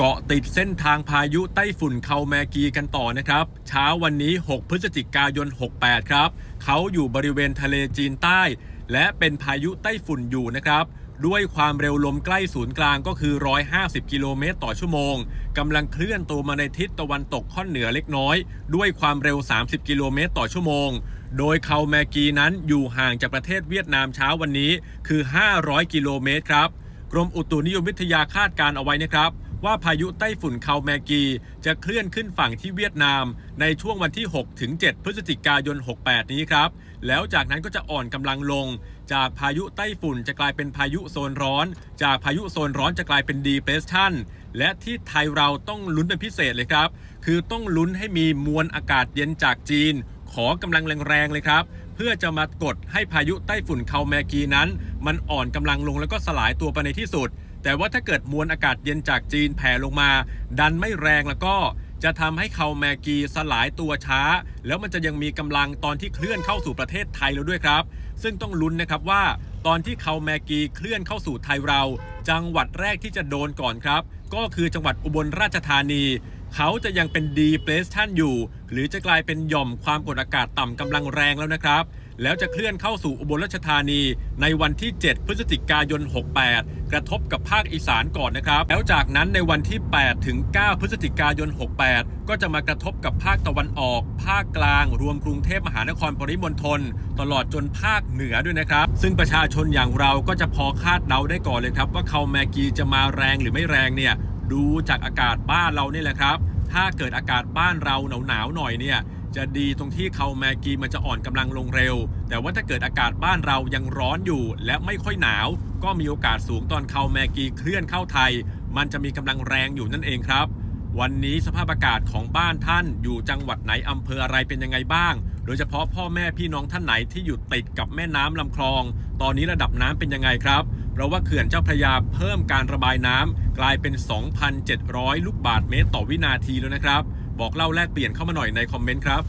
เกาะติดเส้นทางพายุไต้ฝุ่นเคาแมกีกันต่อนะครับ เช้าวันนี้ 6 พฤศจิกายน 68 ครับ เขาอยู่บริเวณทะเลจีนใต้ และเป็นพายุไต้ฝุ่นอยู่นะครับ ด้วยความเร็วลมใกล้ศูนย์กลางก็คือ 150 กิโลเมตรต่อชั่วโมงกำลังเคลื่อนตัวมาในทิศตะวันตกค่อนเหนือเล็กน้อย ด้วยความเร็ว 30 กิโลเมตรต่อชั่วโมง โดยเคาแมกีนั้นอยู่ห่างจากประเทศเวียดนามเช้าวันนี้คือ 500 กิโลเมตรครับ กรมอุตุนิยมวิทยาคาดการเอาไว้นะครับ ว่าพายุไต้ฝุ่นเคาแมกี จะเคลื่อนขึ้นฝั่งที่เวียดนาม ในช่วงวันที่ 6 ถึง 7 พฤศจิกายน 68 นี้ครับ แล้วจากนั้นก็จะอ่อนกำลังลง จากพายุไต้ฝุ่นจะกลายเป็นพายุโซนร้อน จากพายุโซนร้อนจะกลายเป็นดีเพรสชันและที่ไทยเราต้องลุ้นเป็นพิเศษเลยครับ คือต้องลุ้นให้มีมวลอากาศเย็นจากจีน ขอกำลังแรงๆเลยครับ พื่อจะมากดให้พายุไต้ฝุ่นเคาแมกีนั้น มันอ่อนกำลังลงแล้วก็สลายตัวไปในที่สุด แต่ว่าถ้าเกิดมวลอากาศเย็นจากจีนแผ่ลงมา ดันไม่แรงแล้วก็จะทำให้เคาแมกีสลายตัวช้า แล้วมันจะยังมีกำลังตอนที่เคลื่อนเข้าสู่ประเทศไทยแล้วด้วยครับ ซึ่งต้องลุ้นนะครับว่า ตอนที่เคาแมกีเคลื่อนเข้าสู่ไทยเรา จังหวัดแรกที่จะโดนก่อนครับ ก็คือจังหวัดอุบลราชธานี เขาจะยังเป็นดีเพรสชันอยู่ หรือจะกลายเป็นหย่อมความกดอากาศต่ำกำลังแรงแล้วนะครับ แล้วจะเคลื่อนเข้าสู่อุบลราชธานี ในวันที่ 7 พฤศจิกายน 68 กระทบกับภาคอีสานก่อนนะครับ แล้วจากนั้นในวันที่ 8 ถึง 9 พฤศจิกายน 68 ก็จะมากระทบกับภาคตะวันออก ภาคกลาง รวมกรุงเทพมหานครปริมณฑลตลอดจนภาคเหนือด้วยนะครับ ซึ่งประชาชนอย่างเราก็จะพอคาดเดาได้ก่อนเลยครับ ว่าเขาแมกีจะมาแรงหรือไม่แรงเนี่ย ดูจากอากาศบ้านเรานี่แหละครับ ถ้าเกิดอากาศบ้านเราหนาวๆหน่อยเนี่ยจะดีตรงที่เขาแมกีมันจะอ่อนกำลังลงเร็ว แต่ว่าถ้าเกิดอากาศบ้านเรายังร้อนอยู่ และไม่ค่อยหนาว ก็มีโอกาสสูงตอนเขาแมกีเคลื่อนเข้าไทย มันจะมีกำลังแรงอยู่นั่นเองครับ วันนี้สภาพอากาศของบ้านท่านอยู่จังหวัดไหนอำเภออะไรเป็นยังไงบ้าง โดยเฉพาะพ่อแม่พี่น้องท่านไหนที่อยู่ติดกับแม่น้ำลำคลอง ตอนนี้ระดับน้ำเป็นยังไงครับ เพราะว่าเขื่อนเจ้าพระยาเพิ่มการระบายน้ำกลายเป็น 2,700 ลูกบาทเมตรต่อวินาทีแล้วนะครับ บอกเล่าแลกเปลี่ยนเข้ามาหน่อยในคอมเมนต์ครับ